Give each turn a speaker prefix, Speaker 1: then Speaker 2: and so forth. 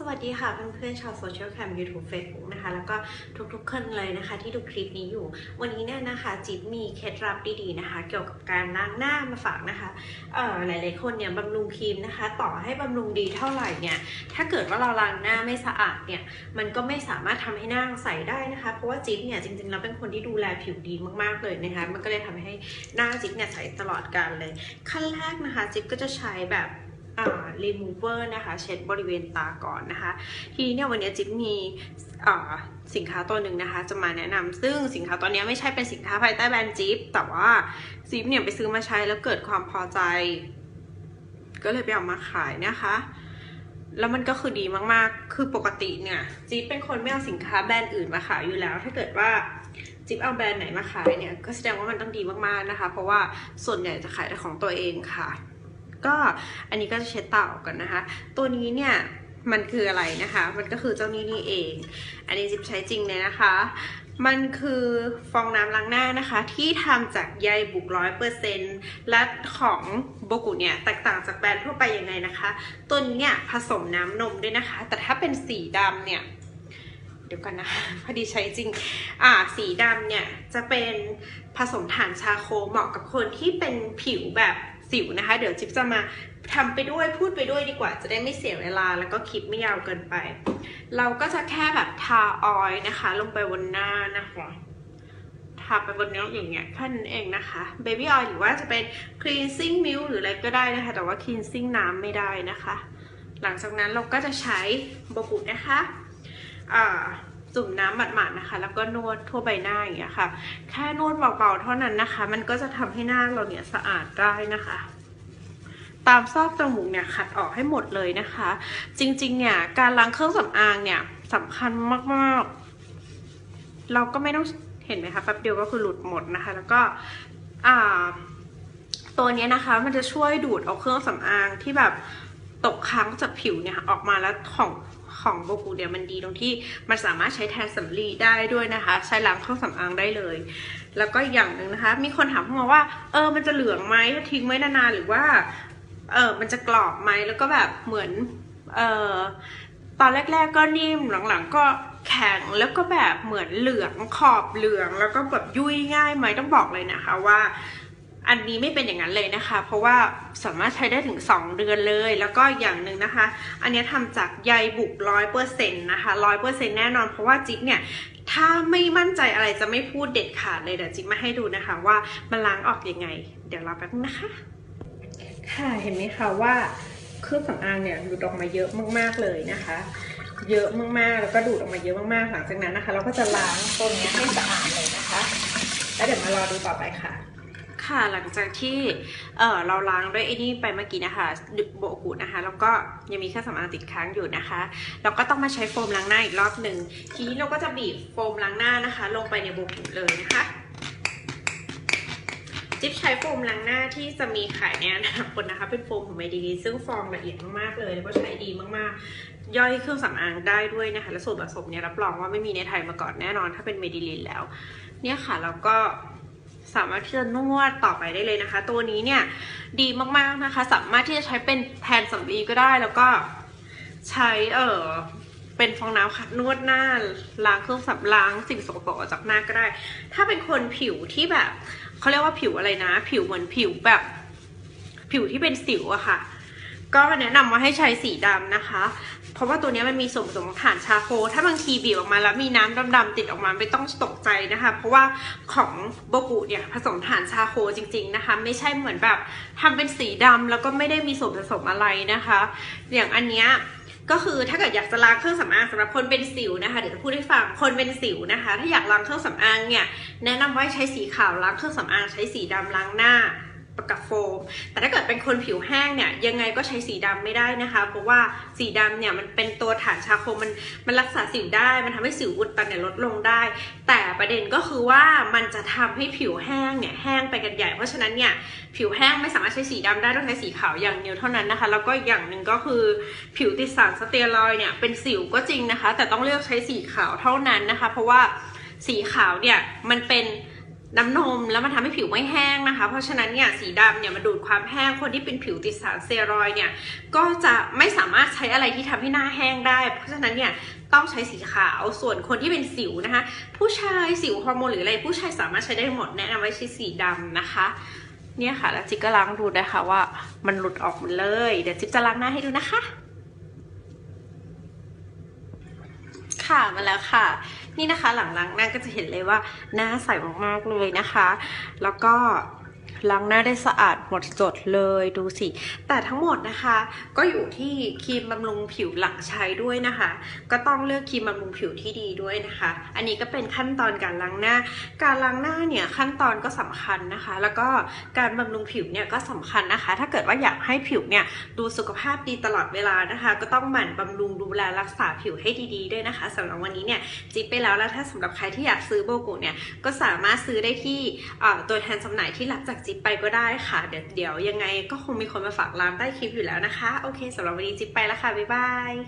Speaker 1: สวัสดีค่ะเพื่อนๆชาวโซเชียลแคม YouTube Facebook นะคะ แล้วก็ทุกๆคนเลยนะคะ ที่ดูคลิปนี้อยู่ วันนี้เนี่ยนะคะจิ๊บมีเคล็ดลับดีๆนะคะ เกี่ยวกับการล้างหน้ามาฝากนะคะเอ่อหลายๆคนเนี่ยบำรุงครีมนะคะ ต่อให้บำรุงดีเท่าไหร่เนี่ยถ้าเกิดว่าเราล้างหน้าไม่สะอาดเนี่ยมันก็ไม่สามารถทำให้หน้าใสได้นะคะ เพราะว่าจิ๊บเนี่ยจริงๆแล้วเป็นคนที่ดูแลผิวดีมากๆเลยนะคะ มันก็เลยทำให้หน้าจิ๊บเนี่ยใสตลอดกาลเลย ขั้นแรกนะคะจิ๊บก็จะใช้แบบ อ่า remover นะคะ เช็ดบริเวณตาก่อนนะคะ ทีนี้เนี่ยวันนี้จิ๊บมีสินค้าตัวหนึ่งนะคะ จะมาแนะนำซึ่งสินค้าตัวนี้ไม่ใช่เป็นสินค้าภายใต้แบรนด์จิ๊บแต่ว่าจิ๊บเนี่ยไปซื้อมาใช้แล้วเกิดความพอใจ ก็เลยไปเอามาขายนะคะแล้วมันก็คือดีมากๆ คือปกติเนี่ยจิ๊บเป็นคนไม่เอาสินค้าแบรนด์อื่นมาขายอยู่แล้ว ถ้าเกิดว่าจิ๊บเอาแบรนด์ไหนมาขายเนี่ย ก็แสดงว่ามันต้องดีมากๆนะคะ เพราะว่าส่วนใหญ่จะขายแต่ของตัวเองค่ะ ก็อันนี้ก็จะเช็ดเต่ากกันนะคะ ตัวนี้เนี่ยมันคืออะไรนะคะ มันก็คือเจ้านี้นี่เอง อันนี้จิ๊บใช้จริงเลยนะคะ มันคือฟองน้ำล้างหน้านะคะ ที่ทำจากใยบุกร้อยเปอร์เซ็นต์และของโบกุเนี่ยแตกต่างจากแบรนด์ทั่วไปยังไงนะคะ ตัวนี้เนี่ยผสมน้ำนมด้วยนะคะ แต่ถ้าเป็นสีดำเนี่ย เดี๋ยวกันนะคะพอดีใช้จริง อ่า สีดำเนี่ยจะเป็นผสมฐานชาโคเหมาะกับคนที่เป็นผิวแบบ สิวนะคะ เดี๋ยวจิ๊บจะมาทำไปด้วยพูดไปด้วยดีกว่า จะได้ไม่เสียเวลาแล้วก็คลิปไม่ยาวเกินไป เราก็จะแค่แบบทาออยล์นะคะ ลงไปบนหน้านะคะทาไปบนเนื้ออย่างเงี้ยแค่นั้นเองนะคะ baby oil หรือว่าจะเป็น cleansing milk หรืออะไรก็ได้นะคะ แต่ว่า cleansing น้ำไม่ได้นะคะ หลังจากนั้นเราก็จะใช้โบกุนะคะอ่า จุ่มน้ำหมาดๆนะคะ แล้วก็นวดทั่วใบหน้าอย่างเงี้ยค่ะ แค่นวดเบาๆเท่านั้นนะคะ มันก็จะทำให้หน้าเราเนี่ยสะอาดได้นะคะ ตามซอกจมูกเนี่ยขัดออกให้หมดเลยนะคะ จริงๆเนี่ยการล้างเครื่องสำอางเนี่ยสำคัญมากๆ เราก็ไม่ต้องเห็นไหมคะแป๊บเดียวก็คือหลุดหมดนะคะ แล้วก็อ่าตัวเนี้ยนะคะมันจะช่วยดูดเอาเครื่องสำอางที่แบบตกค้างจากผิวเนี่ยออกมาแล้วของ ของโบกูเนี่ยมันดีตรงที่มันสามารถใช้แทนสำลีได้ด้วยนะคะ ใช้ล้างเครื่องสำอางได้เลย แล้วก็อย่างหนึ่งนะคะ มีคนถามเข้ามาว่า เออมันจะเหลืองไหมถ้าทิ้งไว้นานๆหรือว่าเออมันจะกรอบไหมแล้วก็แบบเหมือนเออตอนแรก ๆ ก็นิ่มหลังๆ ก็แข็งแล้วก็แบบเหมือนเหลืองขอบเหลือง แล้วก็แบบยุ่ยง่ายไหมต้องบอกเลยนะคะว่า อันนี้ไม่เป็นอย่างนั้นเลยนะคะ เพราะว่าสามารถใช้ได้ถึง 2 เดือนเลย แล้วก็อย่างหนึ่งนะคะ อันนี้ทำจากใยบุกร้อยเปอร์เซ็นต์นะคะร้อยเปอร์เซ็นต์แน่นอน เพราะว่าจิ๊บเนี่ยถ้าไม่มั่นใจอะไรจะไม่พูดเด็ดขาดเลยเดี๋ยวจิ๊บมาให้ดูนะคะ ว่ามันล้างออกยังไง เดี๋ยวรอแป๊บนึงนะคะ ค่ะเห็นไหมคะว่าเครื่องสำอางเนี่ยหลุดออกมาเยอะมากๆเลยนะคะ เยอะมากๆแล้วก็ดูดออกมาเยอะมากๆหลังจากนั้นนะคะ เราก็จะล้างตัวนี้ให้สะอาดเลยนะคะ แล้วเดี๋ยวมารอดูต่อไปค่ะ ค่ะหลังจากที่เออเราล้างด้วยไอ้นี่ไปเมื่อกี้นะคะดึกโบกุนะคะ แล้วก็ยังมีเครื่องสำอางติดค้างอยู่นะคะ เราก็ต้องมาใช้โฟมล้างหน้าอีกรอบหนึ่งทีนี้เราก็จะบีบโฟมล้างหน้านะคะ ลงไปในโบกุเลยนะคะจิ๊บใช้โฟมล้างหน้าที่จะมีขายในอนาคตนะคะ เป็นโฟมของไมดี ซึ่งฟองละเอียดมากๆเลยแล้วก็ใช้ดีมากๆ ย่อยเครื่องสำอางได้ด้วยนะคะ และส่วนผสมเนี่ยรับรองว่าไม่มีในไทยมาก่อนแน่นอน ถ้าเป็นเมดิลินแล้ว เนี่ยค่ะแล้วก็ สามารถที่จะนวดต่อไปได้เลยนะคะ ตัวนี้เนี่ยดีมากๆนะคะ สามารถที่จะใช้เป็นแทนสำลีก็ได้แล้วก็ใช้เออเป็นฟองน้ำขัดนวดหน้าล้างเครื่องสำล้างสิ่งสกปรกออกจากหน้าก็ได้ ถ้าเป็นคนผิวที่แบบเขาเรียกว่าผิวอะไรนะ ผิวเหมือนผิวแบบ ผิวที่เป็นสิวอะค่ะ ก็แนะนำว่าให้ใช้สีดำนะคะ เพราะว่าตัวนี้มันมีส่วนผสมของถ่านชาโค ถ้าบางทีบีบออกมาแล้วมีน้ำดำๆติดออกมาไม่ต้องตกใจนะคะ เพราะว่าของโบกุเนี่ยผสมถ่านชาโคจริง ๆนะคะ ไม่ใช่เหมือนแบบทำเป็นสีดำแล้วก็ไม่ได้มีส่วนผสมอะไรนะคะ อย่างอันเนี้ยก็คือถ้าเกิดอยากจะล้างเครื่องสำอางสำหรับคนเป็นสิวนะคะเดี๋ยวจะพูดให้ฟังคนเป็นสิวนะคะ ถ้าอยากล้างเครื่องสำอางเนี่ยแนะนำว่าให้ใช้สีขาวล้างเครื่องสำอางใช้สีดำล้างหน้า กับโฟม แต่ถ้าเกิดเป็นคนผิวแห้งเนี่ยยังไงก็ใช้สีดำไม่ได้นะคะ เพราะว่าสีดำเนี่ยมันเป็นตัวฐานชาโคมันมันรักษาสิวได้ มันทำให้สิวอุดตันเนี่ยลดลงได้ แต่ประเด็นก็คือว่ามันจะทำให้ผิวแห้งเนี่ยแห้งไปกันใหญ่ เพราะฉะนั้นเนี่ยผิวแห้งไม่สามารถใช้สีดำได้ต้องใช้สีขาวอย่างเดียวเท่านั้นนะคะ แล้วก็อย่างหนึ่งก็คือผิวติดสารสเตียรอยเนี่ยเป็นสิวก็จริงนะคะ แต่ต้องเลือกใช้สีขาวเท่านั้นนะคะ เพราะว่าสีขาวเนี่ยมันเป็น น้ำนมแล้วมันทำให้ผิวไม่แห้งนะคะ เพราะฉะนั้นเนี่ยสีดำเนี่ยมันดูดความแห้งคนที่เป็นผิวติดสารเตียรอยเนี่ยก็จะไม่สามารถใช้อะไรที่ทำให้หน้าแห้งได้ เพราะฉะนั้นเนี่ยต้องใช้สีขาวส่วนคนที่เป็นสิวนะคะ ผู้ชายสิวฮอร์โมนหรืออะไรผู้ชายสามารถใช้ได้หมดแนะนำไว้ใช้สีดำนะคะ เนี่ยค่ะแล้วจิ๊กก็ล้างดูนะคะว่ามันหลุดออกหมดเลย เดี๋ยวจิ๊บจะล้างหน้าให้ดูนะคะ ค่ะมาแล้วค่ะ นี่นะคะหลังล้างหน้าก็จะเห็นเลยว่าหน้าใสมากๆเลยนะคะ แล้วก็ ล้างหน้าได้สะอาดหมดจดเลยดูสิ แต่ทั้งหมดนะคะ ก็อยู่ที่ครีมบำรุงผิวหลังใช้ด้วยนะคะ ก็ต้องเลือกครีมบำรุงผิวที่ดีด้วยนะคะ อันนี้ก็เป็นขั้นตอนการล้างหน้า การล้างหน้าเนี่ยขั้นตอนก็สำคัญนะคะ แล้วก็การบำรุงผิวเนี่ยก็สำคัญนะคะ ถ้าเกิดว่าอยากให้ผิวเนี่ยดูสุขภาพดีตลอดเวลานะคะ ก็ต้องหมั่นบำรุงดูแลรักษาผิวให้ดีๆด้วยนะคะสำหรับวันนี้เนี่ยจิ๊บไปแล้วแล้วถ้าสำหรับใครที่อยากซื้อโบกุเนี่ยก็สามารถซื้อได้ที่ตัวแทนจำหน่ายที่รับจากจิ๊บไปก็ได้ค่ะ เดี๋ยวเดี๋ยวยังไงก็คงมีคนมาฝากร้านใต้คลิปอยู่แล้วนะคะ โอเคสำหรับวันนี้จิ๊บไปแล้วค่ะ บ๊ายบาย